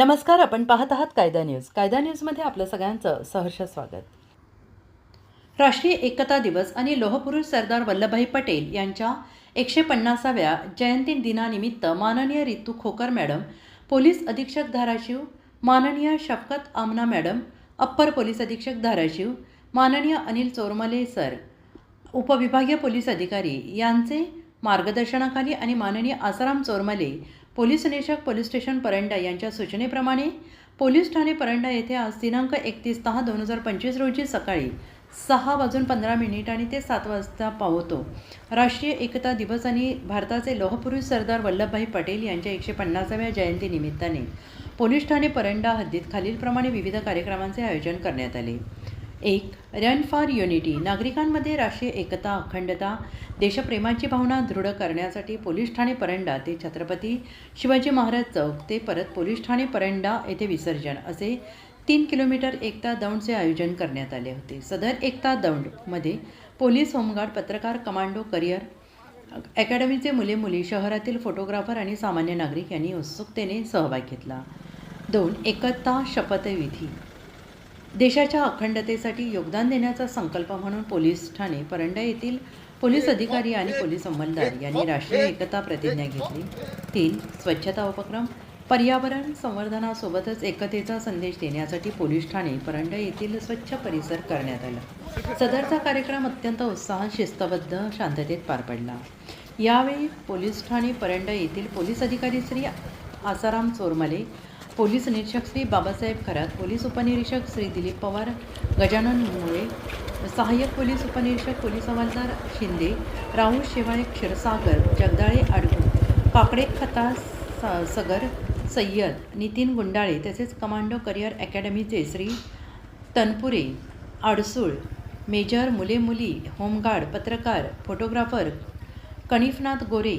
नमस्कार आपण पाहत आहात कायदा न्यूज. कायदा न्यूजमध्ये आपलं सगळ्यांचं सहर्ष स्वागत. राष्ट्रीय एकता दिवस आणि लोहपुरुष सरदार वल्लभभाई पटेल यांच्या एकशे पन्नासाव्या जयंती दिनानिमित्त माननीय रितू खोकर मॅडम पोलीस अधीक्षक धाराशिव माननीय शफकत आमना मॅडम अप्पर पोलीस अधीक्षक धाराशिव माननीय अनिल चोरमले सर उपविभागीय पोलीस अधिकारी यांचे मार्गदर्शनाखाली आणि माननीय आसाराम चोरमले पोलीस निरीक्षक पोलीस स्टेशन परंडा यांच्या सूचनेप्रमाणे पोलीस ठाणे परंडा येथे आज दिनांक एकतीस दहा दोन हजार पंचवीस रोजी सकाळी सहा वाजून पंधरा मिनिट आणि ते सात वाजता पावतो राष्ट्रीय एकता दिवस आणि भारताचे लोहपुरुष सरदार वल्लभभाई पटेल यांच्या एकशे पन्नासाव्या जयंतीनिमित्ताने पोलीस ठाणे परंडा हद्दीत खालीलप्रमाणे विविध कार्यक्रमांचे आयोजन करण्यात आले. एक रन फॉर युनिटी नागरिकांमध्ये राष्ट्रीय एकता अखंडता देशप्रेमाची भावना दृढ करण्यासाठी पोलीस ठाणे परंडा ते छत्रपती शिवाजी महाराज चौक ते परत पोलीस ठाणे परंडा येथे विसर्जन असे तीन किलोमीटर एकता दौंडचे आयोजन करण्यात आले होते. सदर एकता दौंडमध्ये पोलीस होमगार्ड पत्रकार कमांडो करिअर अकॅडमीचे मुले मुली शहरातील फोटोग्राफर आणि सामान्य नागरिक यांनी उत्सुकतेने सहभाग घेतला. दोन एकता शपथविधी. देशाच्या अखंडतेसाठी योगदान देण्याचा संकल्प म्हणून पोलीस ठाणे परंडा येथील पोलीस अधिकारी आणि पोलीस अंमलदार यांनी राष्ट्रीय एकता प्रतिज्ञा घेतली. तीन स्वच्छता उपक्रम पर्यावरण संवर्धनासोबतच एकतेचा संदेश देण्यासाठी पोलीस ठाणे परंडा येथील स्वच्छ परिसर करण्यात आला. सदरचा कार्यक्रम अत्यंत उत्साहात शिस्तबद्ध शांततेत पार पडला. यावेळी पोलीस ठाणे परंडा येथील पोलीस अधिकारी श्री आसाराम चोरमले पोलीस निरीक्षक श्री बाबासाहेब खरात पोलीस उपनिरीक्षक श्री दिलीप पवार गजानन मुळे सहाय्यक पोलीस उपनिरीक्षक पोलीस हवालदार शिंदे राहुल शेवाळे क्षीरसागर जगदाळे आडगू काकडे खता स- सगर सय्यद नितीन गुंडाळे तसेच कमांडो करिअर अकॅडमीचे श्री तनपुरे आडसूळ मेजर मुले मुली होमगार्ड पत्रकार फोटोग्राफर कणिफनाथ गोरे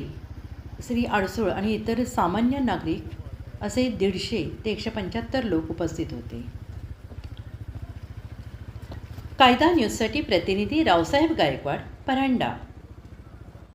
श्री आडसूळ आणि इतर सामान्य नागरिक असे दीडशे ते एकशे पंच्याहत्तर लोक उपस्थित होते. कायदा न्यूजसाठी प्रतिनिधी रावसाहेब गायकवाड परांडा.